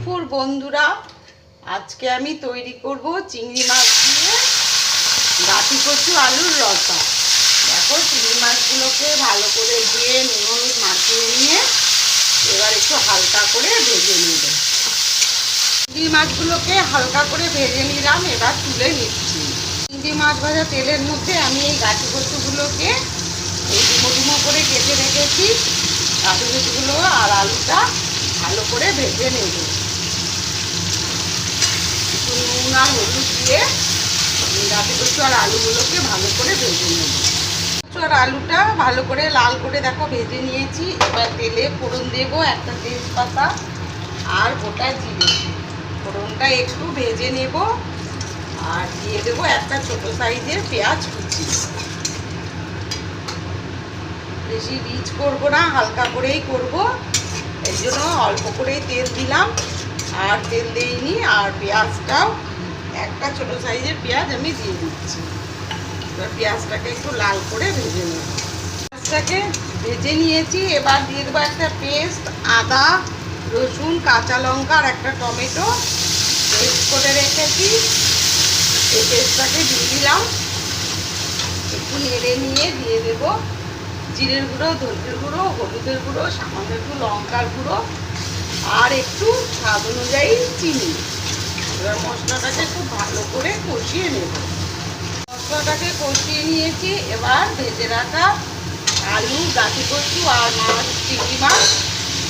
দুপুর বন্ধুরা। আজকে আমি তৈরি করব চিংড়ি মাছ দিয়ে গাঠি কচু আলুর রসা। দেখো, চিংড়ি মাছগুলোকে ভালো করে দিয়ে নুন, মাখিয়ে নিয়ে এবার একটু হালকা করে ভেজে নেব। চিংড়ি মাছগুলোকে হালকা করে ভেজে নিলাম, এবার তুলে নিচ্ছি। চিংড়ি মাছ ভাজা তেলের মধ্যে আমি এই গাঠি কচুগুলোকে এই ডুমো ডুমো করে কেটে রেখেছি। গাঠি কচুগুলো আর আলুটা ভালো করে ভেজে নেব। নুন হলুদ দিয়ে গাঠি কচু আর আলুগুলোকে ভালো করে ভেজে নেব। কচু আর আলুটা ভালো করে লাল করে দেখো ভেজে নিয়েছি। এবার তেলে ফোড়ন দেবো একটা তেজপাতা আর গোটা জিরে। ফোড়নটা একটু ভেজে নেব আর দিয়ে দেবো একটা ছোট সাইজের পেঁয়াজ কুচি। বেশি রিচ করব না, হালকা করেই করব। এই জন্য অল্প করেই তেল দিলাম। আর তেল দিইনি, আর পেঁয়াজটাও ছোট সাইজের পেঁয়াজ আমি দিয়ে দিচ্ছি। এবার পেঁয়াজটাকে একটু লাল করে ভেজে নেব। পেঁয়াজটাকে ভেজে নিয়েছি, এবার দিয়ে দেবো একটা পেস্ট, আদা, রসুন, কাঁচা লঙ্কা আর একটা টমেটো। পেস্ট করে রেখেছি, এই পেস্টটাকে দিয়ে দিলাম। একটু নেড়ে নিয়ে দিয়ে দেবো। জিরের গুঁড়ো ধনের গুঁড়ো, হলুদের গুঁড়ো, সামান্য একটু লঙ্কার গুঁড়ো আর একটু স্বাদ অনুযায়ী চিনি। এবার মশলাটাকে খুব ভালো করে কষিয়ে নেব। মশলাটাকে কষিয়ে নিয়েছি, এবার ভেজে রাখা আলু গাঠি কচু আর মাছ, চিংড়ি মাছ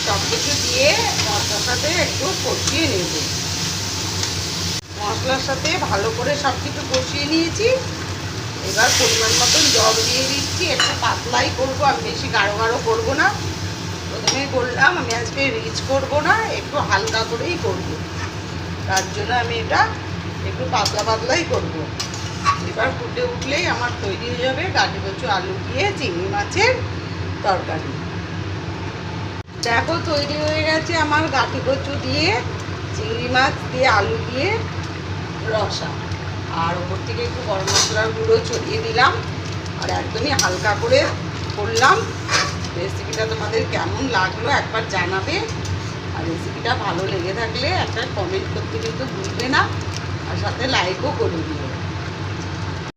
সব কিছু দিয়ে মশলার সাথে একটু কষিয়ে নেব। মশলার সাথে ভালো করে সব কিছু কষিয়ে নিয়েছি। এবার পরিমাণ মতন জল দিয়ে দিচ্ছি। একটু পাতলাই করব, আমি বেশি গাঢ় গাঢ় করব না। প্রথমে বললাম, আমি আজকে রিচ করব না, একটু হালকা করেই করব। তার জন্য আমি এটা একটু পাতলা পাতলাই করব। এবার ফুটে উঠলেই আমার তৈরি হয়ে যাবে গাঠি কচু, আলু দিয়ে চিংড়ি মাছের তরকারি। দেখো তৈরি হয়ে গেছে আমার গাঠি কচু দিয়ে চিংড়ি মাছ দিয়ে আলু দিয়ে রসা। আর ওপর থেকে একটু গরম মশলার গুঁড়ো ছড়িয়ে দিলাম। আর একদমই হালকা করে করলাম। রেসিপিটা তোমাদের কেমন লাগল একবার জানাবে। আর রেসিপিটা ভালো লেগে থাকলে একটা কমেন্ট করতে কিন্তু ভুলবে না। আর সাথে লাইকও করে দিও।